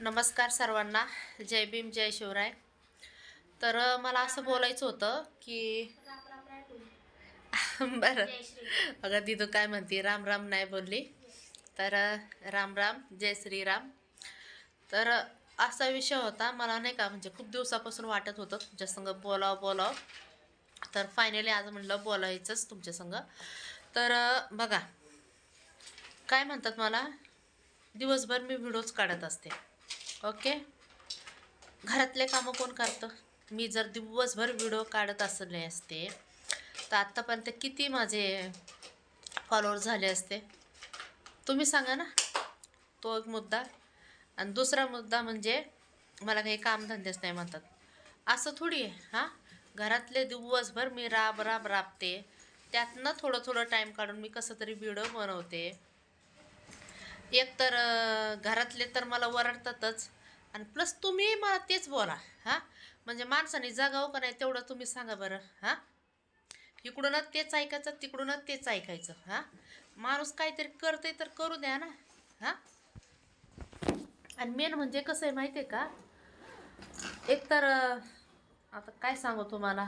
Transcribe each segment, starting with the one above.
नमस्कार सर्वांना. जय भीम जय शिवराय. तर मला असं बोलायचं होतं की बरं. अगं तिथं काय म्हणते राम राम नाही बोलली. तर राम राम जय श्रीराम. तर असा विषय होता. मला नाही का म्हणजे खूप दिवसापासून वाटत होतं तुमच्यासंग बोलावं बोलावं. तर फायनली आज म्हणलं बोलायचंच तुमच्यासंग तर बघा. काय म्हणतात मला? दिवसभर मी व्हिडिओज काढत असते. ओके? घरातले कामं कोण करतं? मी जर दिवसभर व्हिडिओ काढत असले असते तर आत्तापर्यंत किती माझे फॉलोअर झाले असते? तुम्ही सांगा ना. तो एक मुद्दा. आणि दुसरा मुद्दा म्हणजे मला काही कामधंदेच नाही म्हणतात. असं थोडी आहे हां? घरातले दिवसभर मी राब राब राबते. त्यातनं थोडं थोडं टाईम काढून मी कसं तरी व्हिडिओ बनवते. एक तर घरातले तर मला ओरडतातच. आणि प्लस तुम्ही मला तेच बोला हां? म्हणजे माणसाने जागावं का नाही तेवढं तुम्ही सांगा बरं हां? इकडूनच तेच ऐकायचं तिकडूनच तेच ऐकायचं हां? माणूस काहीतरी करते तर करू द्या ना हां? आणि मेन म्हणजे कसं आहे माहिती आहे का? एक तर आता काय सांगू तुम्हाला?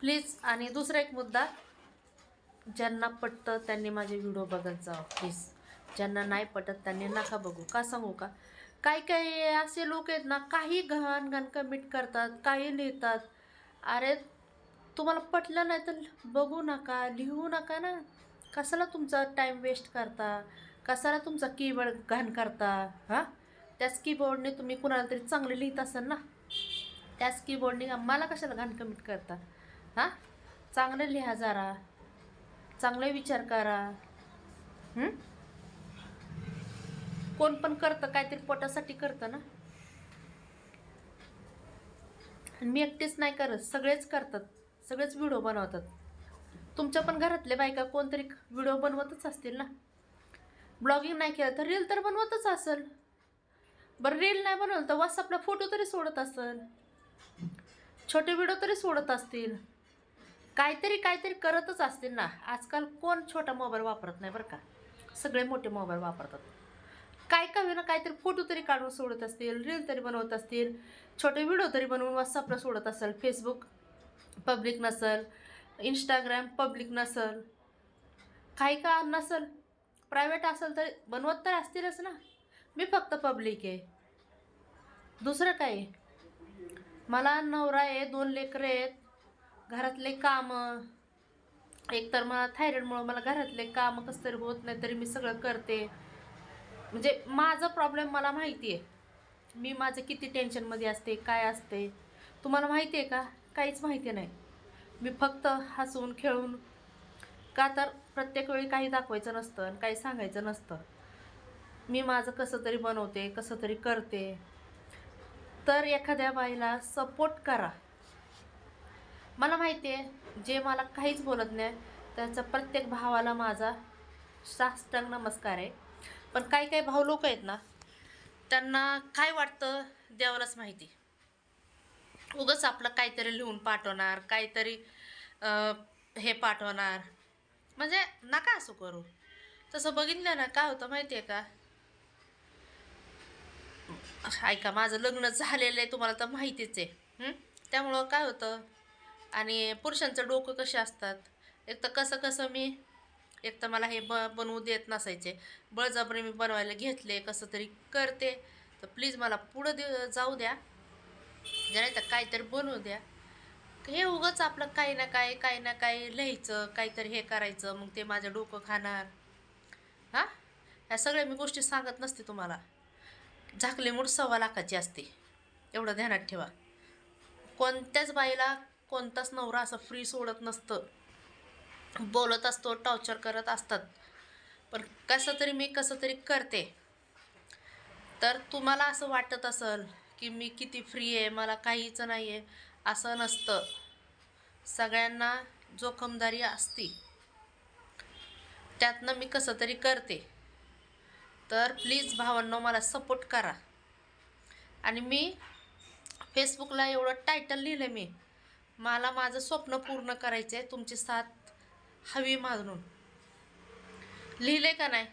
प्लीज आणि दुसरा एक मुद्दा ज्यांना पटतं त्यांनी माझे व्हिडिओ बघत जावं प्लीज ज्यांना नाही पटत त्यांनी नका बघू. का सांगू का? काही काही असे लोक आहेत ना काही घाण घाण कमिट करतात काही लिहितात. अरे तुम्हाला पटलं नाही तर बघू नका लिहू नका ना. कशाला तुमचा टाईम वेस्ट करता? कशाला तुमचा कीबोर्ड घाण करता? हां? त्याच कीबोर्डने तुम्ही कुणाला तरी चांगले लिहित असाल ना? त्याच कीबोर्डने मला कशाला घाण कमिट करता? हां? चांगलं लिहा जरा. चांगले विचार करा. हं? कोण पण करतं काहीतरी पोटासाठी करतं ना. मी एकटीच नाही करत सगळेच करतात सगळेच व्हिडिओ बनवतात. तुमच्या पण घरातले बायका कोणतरी व्हिडिओ बनवतच असतील ना. ब्लॉगिंग नाही केलं तर रील तर बनवतच असेल. बरं रील नाही बनवलं तर व्हॉट्सअपला फोटो तरी सोडत असेल. छोटे व्हिडिओ तरी सोडत असतील. काहीतरी काहीतरी करतच असतील ना. आजकाल कोण छोटा मोबाईल वापरत नाही बरं का. सगळे मोठे मोबाईल वापरतात. काय का होईना काहीतरी फोटो तरी काढून सोडत असतील रील तरी बनवत असतील छोटे व्हिडिओ तरी बनवून व्हॉट्सअपला सोडत असेल फेसबुक पब्लिक नसेल इंस्टाग्राम पब्लिक नसेल काही का नसेल प्रायव्हेट असेल तर बनवत तर असतीलच ना. मी फक्त पब्लिक आहे. दुसरं काय? मला नवरा आहे दोन लेकरं आहेत घरातले कामं. एक तर मला थायरॉईडमुळं मला घरातले कामं कसं तरी होत नाही तरी मी सगळं करते. म्हणजे माझा प्रॉब्लेम मला माहिती आहे मी माझं किती टेन्शनमध्ये असते काय असते? तुम्हाला माहिती आहे का? काहीच माहिती नाही. मी फक्त हसून खेळून का तर प्रत्येक वेळी काही दाखवायचं नसतं आणि काही सांगायचं नसतं. मी माझं कसं तरी बनवते कसं तरी करते. तर एखाद्या बाईला सपोर्ट करा. मला माहिती आहे जे मला काहीच बोलत नाही त्याचा प्रत्येक भावाला माझा साष्टांग नमस्कार आहे. पण काही काही भाऊ लोक आहेत ना त्यांना काय वाटतं देवालाच माहिती. उगंच आपलं काहीतरी लिहून पाठवणार काहीतरी हे पाठवणार. म्हणजे नका असं करू. तसं बघितलं ना काय होतं माहिती आहे का? ऐका माझं लग्न झालेलं आहे तुम्हाला तर माहितीच आहे. त्यामुळं काय होतं? आणि पुरुषांचं डोकं कसे असतात? एक तर कसं कसं मी एक तर मला हे ब बनवू देत नसायचे. बळजबरी मी बनवायला घेतले कसं तरी करते. तर प्लीज मला पुढं दे जाऊ द्या. नाही तर काहीतरी बनवू द्या. हे उगंच आपलं काही ना काही काही ना काही लिहायचं काहीतरी हे करायचं मग ते माझं डोकं खाणार. हां? ह्या सगळ्या मी गोष्टी सांगत नसते तुम्हाला. झाकली मूठ सव्वा लाखाची असते. एवढं ध्यानात ठेवा. कोणत्याच बाईला कोणताच नवरा असं फ्री सोडत नसतं. बोलत असतो टॉर्चर करत असतात. पण कसं तरी मी कसं तरी करते. तर तुम्हाला असं वाटत असेल की मी किती फ्री आहे मला काहीच नाही आहे असं नसतं. सगळ्यांना जोखमदारी असती. त्यातनं मी कसं तरी करते. तर प्लीज भावांनो मला सपोर्ट करा. आणि मी फेसबुकला एवढं टायटल लिहिलं मी. मला माझं स्वप्न पूर्ण करायचं आहे तुमची साथ हवी म्हणून लिहिले का नाही?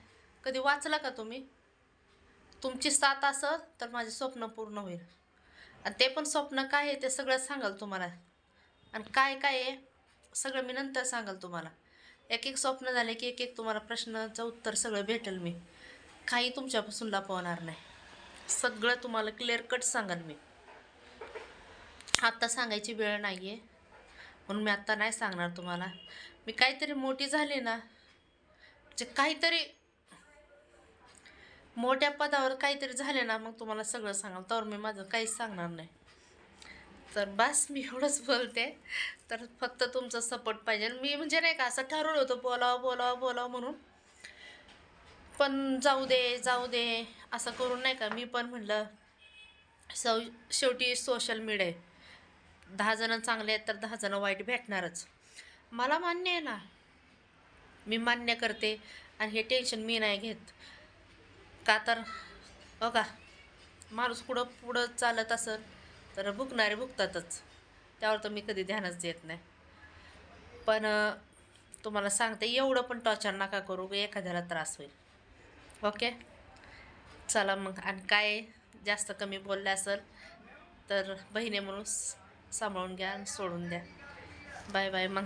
कधी वाचला का तुम्ही? तुमची साथ असं तर माझे स्वप्न पूर्ण होईल. आणि ते पण स्वप्न काय आहे ते सगळं सांगाल तुम्हाला. आणि काय काय आहे सगळं मी नंतर सांगाल तुम्हाला. एक एक स्वप्न झाले की एक एक तुम्हाला प्रश्नाचं उत्तर सगळं भेटेल मी. काही तुमच्यापासून लपवणार नाही. सगळं तुम्हाला क्लिअर कट सांगाल मी. आत्ता सांगायची वेळ नाही आहे म्हणून मी आत्ता नाही सांगणार तुम्हाला. मी काहीतरी मोठी झाली ना जे काहीतरी मोठ्या पदावर काहीतरी झाले ना मग तुम्हाला सगळं सांगाल तर मी माझं काहीच सांगणार नाही. तर बस मी एवढंच बोलते. तर फक्त तुमचा सपोर्ट पाहिजे. मी म्हणजे नाही का असं ठरवलं होतं बोलावं बोलावं बोलावं म्हणून. पण जाऊ दे जाऊ दे असं करून नाही का मी पण म्हणलं सौ शेवटी सोशल मीडिया आहे. दहा जणं चांगले आहेत तर दहा जणं वाईट भेटणारच. मला मान्य आहे ना. मी मान्य करते आणि हे टेन्शन मी नाही घेत. का तर हो बघा माणूस पुढं पुढं चालत असेल तर भुकणारे भुकतातच. त्यावर तर मी कधी ध्यानच देत नाही. पण तुम्हाला सांगते एवढं पण टॉर्चर नका करू की एखाद्याला त्रास होईल. ओके? चला मग. आणि काय जास्त कमी बोलले असेल तर बहिणी म्हणून सांभाळून घ्या आणि सोडून द्या. बाय बाय मग.